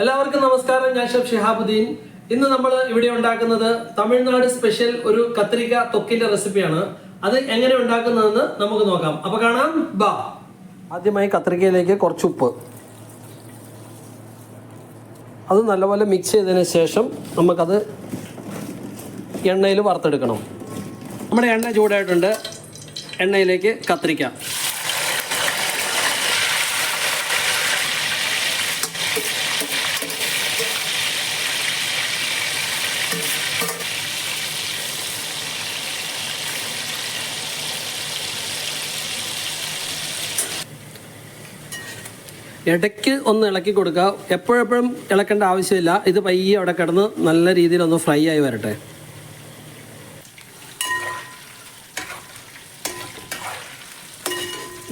എല്ലാവർക്കും നമസ്കാരം. ഞാൻ ഷെഫ് ഷിഹാബുദ്ദീൻ. ഇന്ന് നമ്മൾ ഇവിടെ ഉണ്ടാക്കുന്നത് തമിഴ്നാട് സ്പെഷ്യൽ ഒരു കത്രിക തൊക്കിന്റെ റെസിപ്പിയാണ്. അത് എങ്ങനെ ഉണ്ടാക്കുന്നതെന്ന് നമുക്ക് നോക്കാം. അപ്പൊ കാണാം. ബാ. ആദ്യമായി കത്രികയിലേക്ക് കുറച്ച് ഉപ്പ്. അത് നല്ലപോലെ മിക്സ് ചെയ്തതിന് ശേഷം നമുക്കത് എണ്ണയിൽ വറുത്തെടുക്കണം. നമ്മുടെ എണ്ണ ചൂടായിട്ടുണ്ട്. എണ്ണയിലേക്ക് കത്തിരിക്ക ഇടയ്ക്ക് ഒന്ന് ഇളക്കി കൊടുക്കുക. എപ്പോഴെപ്പോഴും ഇളക്കേണ്ട ആവശ്യമില്ല. ഇത് പയ്യെ അവിടെ കിടന്ന് നല്ല രീതിയിൽ ഒന്ന് ഫ്രൈ ആയി വരട്ടെ.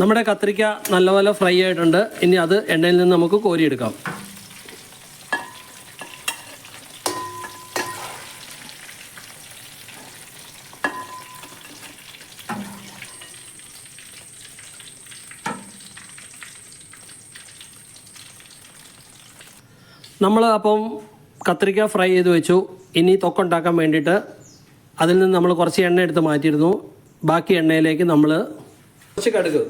നമ്മുടെ കത്തിരിക്ക നല്ലപോലെ ഫ്രൈ ആയിട്ടുണ്ട്. ഇനി അത് എണ്ണയിൽ നിന്ന് നമുക്ക് കോരിയെടുക്കാം. നമ്മൾ അപ്പം കത്തിരിക്ക ഫ്രൈ ചെയ്ത് വെച്ചു. ഇനി തൊക്കുണ്ടാക്കാൻ വേണ്ടിയിട്ട് അതിൽ നിന്ന് നമ്മൾ കുറച്ച് എണ്ണ എടുത്ത് മാറ്റിയിരുന്നു. ബാക്കി എണ്ണയിലേക്ക് നമ്മൾ കുറച്ച് കടുക്.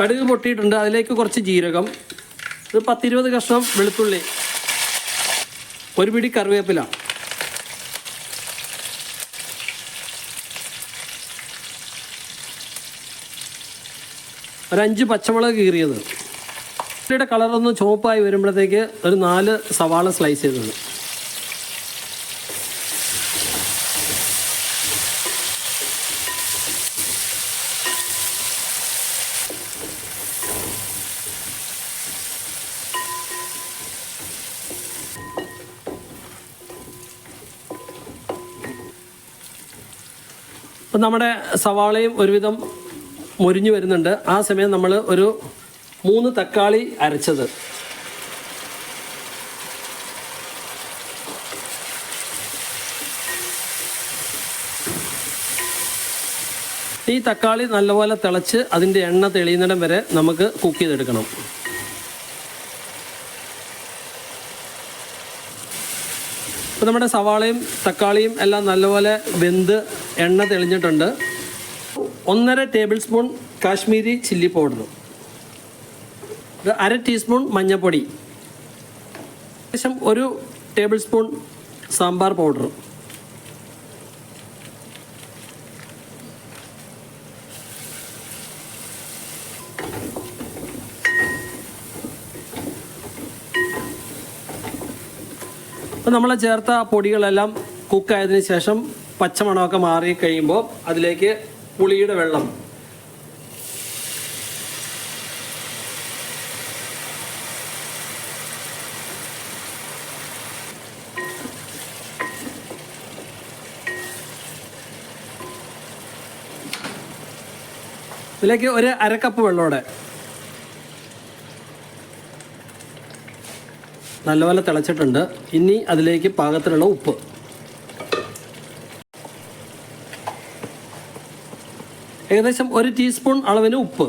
കടുക് പൊട്ടിയിട്ടുണ്ട്. അതിലേക്ക് കുറച്ച് ജീരകം. ഒരു പത്തിരുപത് കഷ്ണം വെളുത്തുള്ളി. ഒരു പിടി കറിവേപ്പില. ഒരു അഞ്ച് പച്ചമുളക് കീറിയത്. ഉള്ളിയുടെ കളറൊന്ന് ചുവപ്പായി വരുമ്പോഴത്തേക്ക് ഒരു നാല് സവാള സ്ലൈസ് ചെയ്തത്. നമ്മുടെ സവാളയും ഒരുവിധം മുരിഞ്ഞു വരുന്നുണ്ട്. ആ സമയം നമ്മൾ ഒരു മൂന്ന് തക്കാളി അരച്ചത്. ഈ തക്കാളി നല്ലപോലെ തിളച്ച് അതിന്റെ എണ്ണ തെളിയുന്നിടം വരെ നമുക്ക് കുക്ക് ചെയ്തെടുക്കണം. ഇപ്പം നമ്മുടെ സവാളയും തക്കാളിയും എല്ലാം നല്ലപോലെ വെന്ത് എണ്ണ തെളിഞ്ഞിട്ടുണ്ട്. ഒന്നര tablespoon Kashmiri chilli powder അര ടീസ്പൂൺ മഞ്ഞൾപ്പൊടി ഏകദേശം ഒരു ടേബിൾ സ്പൂൺ സാമ്പാർ പൗഡർ അപ്പം നമ്മൾ ചേർത്ത പൊടികളെല്ലാം കുക്കായതിനു ശേഷം പച്ചമണമൊക്കെ മാറി കഴിയുമ്പോൾ അതിലേക്ക് പുളിയുടെ വെള്ളം. ഇതിലേക്ക് ഒരു അരക്കപ്പ് വെള്ളമോടെ നല്ലപോലെ തിളച്ചിട്ടുണ്ട്. ഇനി അതിലേക്ക് പാകത്തിനുള്ള ഉപ്പ്. ഏകദേശം ഒരു ടീസ്പൂൺ അളവിന് ഉപ്പ്.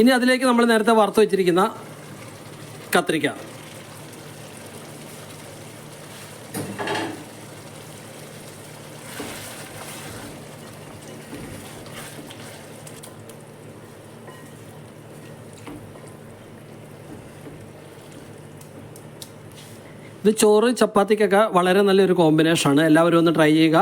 ഇനി അതിലേക്ക് നമ്മൾ നേരത്തെ വറുത്ത് വെച്ചിരിക്കുന്ന കത്തിരിക്ക ഇത് ചോറ് ചപ്പാത്തിക്കൊക്കെ വളരെ നല്ലൊരു കോമ്പിനേഷനാണ്. എല്ലാവരും ഒന്ന് ട്രൈ ചെയ്യുക.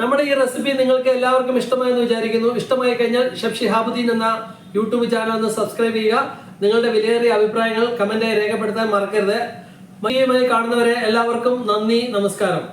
നമ്മുടെ ഈ റെസിപ്പി നിങ്ങൾക്ക് എല്ലാവർക്കും ഇഷ്ടമായെന്ന് വിചാരിക്കുന്നു. ഇഷ്ടമായി കഴിഞ്ഞാൽ ഷെഫ് ഷിഹാബുദ്ദീൻ എന്ന യൂട്യൂബ് ചാനൽ ഒന്ന് സബ്സ്ക്രൈബ് ചെയ്യുക. നിങ്ങളുടെ വിലയേറിയ അഭിപ്രായങ്ങൾ കമന്റായി രേഖപ്പെടുത്താൻ മറക്കരുത്. മതിയുമായി കാണുന്നവരെ എല്ലാവർക്കും നന്ദി നമസ്കാരം.